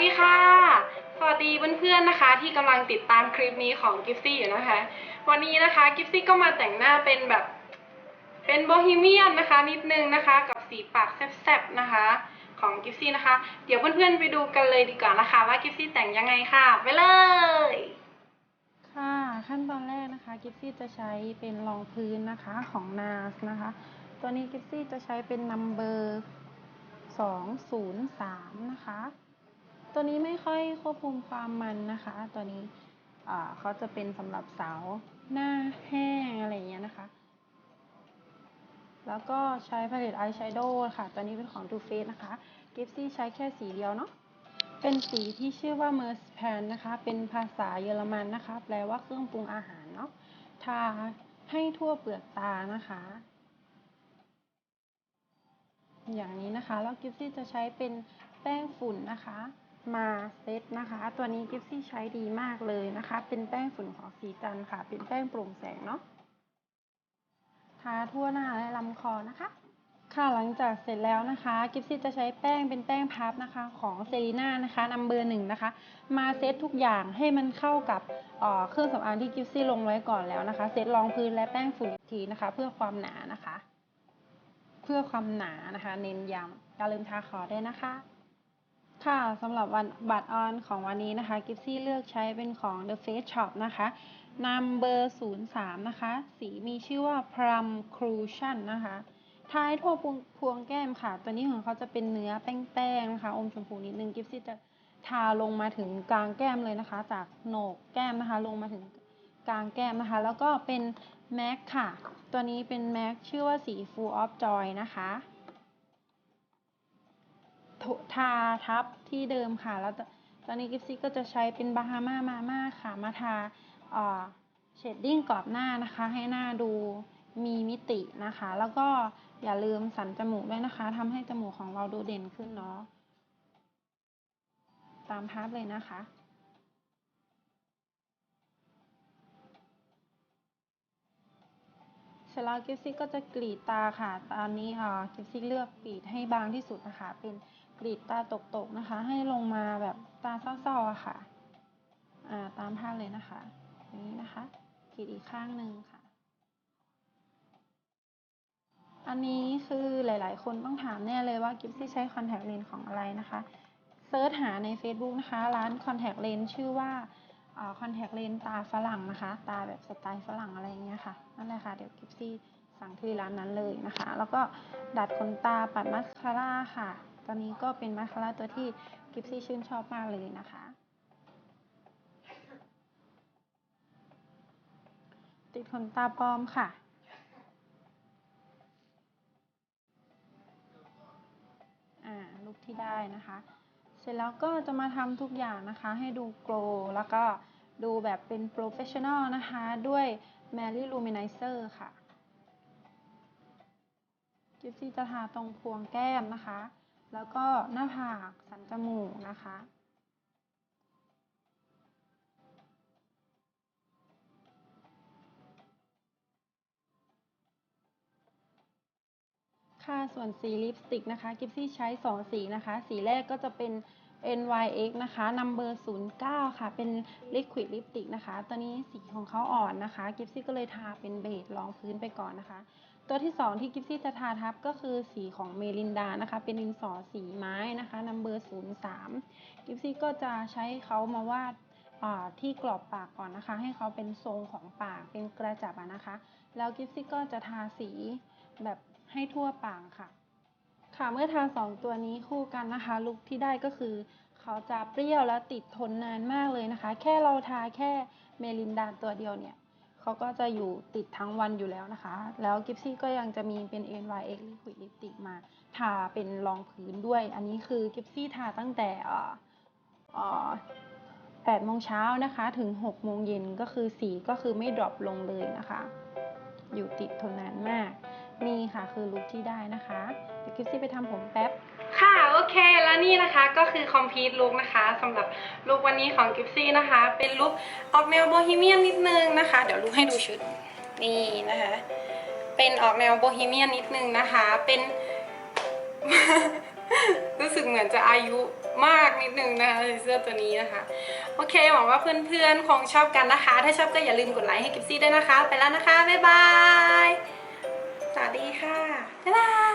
ดีค่ะ สวัสดีเพื่อนๆนะคะ ที่กำลังติดตามคลิปนี้ของกิฟซี่อยู่นะคะ วันนี้นะคะกิฟซี่ก็มาแต่งหน้าเป็นแบบเป็นโบฮีเมียนนะคะ นิดนึงนะคะ กับสีปากแซ่บๆนะคะ ของกิฟซี่นะคะ เดี๋ยวเพื่อนๆไปดูกันเลยดีกว่านะคะ ว่ากิฟซี่แต่งยังไงค่ะ ไปเลย ค่ะขั้นตอนแรกนะคะกิฟซี่จะใช้เป็นรองพื้นนะคะของ NARS นะคะ ตัวนี้กิฟซี่จะใช้เป็น number 203นะคะ ตัวนี้ไม่ค่อยควบคุมความมันนะคะ ตัวนี้เขาจะเป็นสำหรับสาวหน้าแห้งอะไรอย่างเงี้ยนะคะ แล้วก็ใช้ผลิตอายแชโดว์ค่ะ ตัวนี้เป็นของ Too Faced นะคะ กิฟซี่ใช้แค่สีเดียวเนาะ เป็นสีที่ชื่อว่า m e r s p a n นะคะ เป็นภาษาเยอรมันนะคะ แปลว่าเครื่องปรุงอาหารเนาะ ทาให้ทั่วเปลือกตานะคะ อย่างนี้นะคะ แล้วกิฟซี่จะใช้เป็นแป้งฝุ่นนะคะ มาเซตนะคะ ตัวนี้กิฟซี่ใช้ดีมากเลยนะคะ เป็นแป้งฝุ่นของสีจันค่ะ เป็นแป้งโปร่งแสงเนาะทาทั่วหน้าและลำคอนะคะ ค่ะหลังจากเสร็จแล้วนะคะกิฟซี่จะใช้แป้งเป็นแป้งพับนะคะ ของเซรีน่านะคะนัมเบอร์หนึ่งนะคะ มาเซตทุกอย่างให้มันเข้ากับเครื่องสำอางที่กิฟซี่ลงไว้ก่อนแล้วนะคะ เซตรองพื้นและแป้งฝุ่นอีกทีนะคะ เพื่อความหนานะคะ เพื่อความหนานะคะ เน้นย้ำอย่าลืมทาขอด้วยนะคะ ค่ะสำหรับวันบัตรออนของวันนี้นะคะ กิฟซี่เลือกใช้เป็นของ The Face Shop นะคะ number 03 นะคะ สีมีชื่อว่า Plum Crucian นะคะทายทั่วพวงพวงแก้มค่ะ ตัวนี้ของเขาจะเป็นเนื้อแป้งๆนะคะ อมชมพูนิดนึง กิฟซี่จะทาลงมาถึงกลางแก้มเลยนะคะ จากโหนกแก้มนะคะ ลงมาถึงกลางแก้มนะคะ แล้วก็เป็นแม็กค่ะ ตัวนี้เป็นแม็กชื่อว่าสี Full of Joy นะคะ ทาทับที่เดิมค่ะ แล้วตอนนี้กิฟซี่ก็จะใช้เป็นบาฮามามาม่าค่ะ มาทาเชดดิ้งกรอบหน้านะคะ ให้หน้าดูมีมิตินะคะ แล้วก็อย่าลืมสันจมูกด้วยนะคะทำให้จมูกของเราดูเด่นขึ้นเนาะ ตามภาพเลยนะคะเสร็จแล้วกิฟซี่ก็จะกรีดตาค่ะ ตอนนี้ค่ะกิฟซี่เลือกกรีดให้บางที่สุดนะคะ เป็น กรีดตาตกๆนะคะ ให้ลงมาแบบตาเศร้าๆค่ะอ่าตามภาพเลยนะคะอย่างนี้นะคะกรีดอีกข้างหนึ่งค่ะ อันนี้คือหลายๆ คนต้องถามแน่เลยว่ากิฟซี่ใช้คอนแทคเลนส์ของอะไรนะคะเซิร์ชหาใน Facebook นะคะ ร้านคอนแทคเลนส์ชื่อว่าคอนแทคเลนส์ตาฝรั่งนะคะ ตาแบบสไตล์ฝรั่งอะไรอย่างเงี้ยค่ะนั่นแหละค่ะเดี๋ยวกิฟซี่สั่งที่ร้านนั้นเลยนะคะ แล้วก็ดัดขนตาปัดมัสคาร่าค่ะ ตอนนี้ก็เป็นมัสคาร่าตัวที่กิฟซี่ชื่นชอบมากเลยนะคะ ติดขนตาปลอมค่ะ อ่าลุคที่ได้นะคะ เสร็จแล้วก็จะมาทำทุกอย่างนะคะ ให้ดูโกลแล้วก็ดูแบบเป็นโปรเฟชชั่นอลนะคะ ด้วย Mary Luminizer ค่ะกิฟซี่จะทาตรงพวงแก้มนะคะ แล้วก็หน้าผากสันจมูกนะคะ ค่ะส่วนสีลิปสติกนะคะ กิฟซี่ใช้ 2 สีนะคะ สีแรกก็จะเป็น NYX นะคะ number 09 ค่ะ เป็น liquid lipstick นะคะตัวนี้สีของเขาอ่อนนะคะ กิฟซี่ก็เลยทาเป็นเบจรองพื้นไปก่อนนะคะ ตัวที่ 2 ที่กิฟซี่จะทาทับก็คือสีของเมลินดานะคะ เป็นดินสอสีไม้นะคะ number 03กิฟซี่ก็จะใช้เขามาวาดที่กรอบปากก่อนนะคะ ให้เขาเป็นทรงของปากเป็นกระจับนะคะ แล้วกิฟซี่ก็จะทาสีแบบให้ทั่วปากค่ะ ค่ะเมื่อทาสองตัวนี้คู่กันนะคะลุคที่ได้ก็คือเขาจะเปรี้ยวและติดทนนานมากเลยนะคะ แค่เราทาแค่เมลินดาตัวเดียวเนี่ย เขาก็จะอยู่ติดทั้งวันอยู่แล้วนะคะ แล้วกิฟซี่ก็ยังจะมีเป็น NYX Liquid Lipstick มาทาเป็นรองพื้นด้วย อันนี้คือกิฟซี่ทาตั้งแต่8โมงเช้านะคะถึง6โมงเย็นก็คือสีก็คือไม่ดรอปลงเลยนะคะ อยู่ติดทนนานมาก นี่ค่ะคือลุคที่ได้นะคะเดี๋ยวกิฟซี่ไปทำผมแป๊บค่ะโอเคแล้วนี่นะคะก็คือคอมพลีทลุคนะคะสำหรับลุควันนี้ของกิฟซี่นะคะ เป็นลุคออกแนวโบฮีเมียนนิดนึงนะคะ เดี๋ยวลุคให้ดูชุดนี่นะคะ เป็นออกแนวโบฮีเมียนนิดนึงนะคะ เป็น รู้สึกเหมือนจะอายุมากนิดนึงนะคะใส่เสื้อตัวนี้นะคะ โอเคหวังว่าเพื่อนๆคงชอบกันนะคะ ถ้าชอบก็อย่าลืมกดไลค์ให้กิฟซี่ด้วยนะคะ ไปแล้วนะคะบ๊ายบายสวัสดีค่ะบ๊ายบาย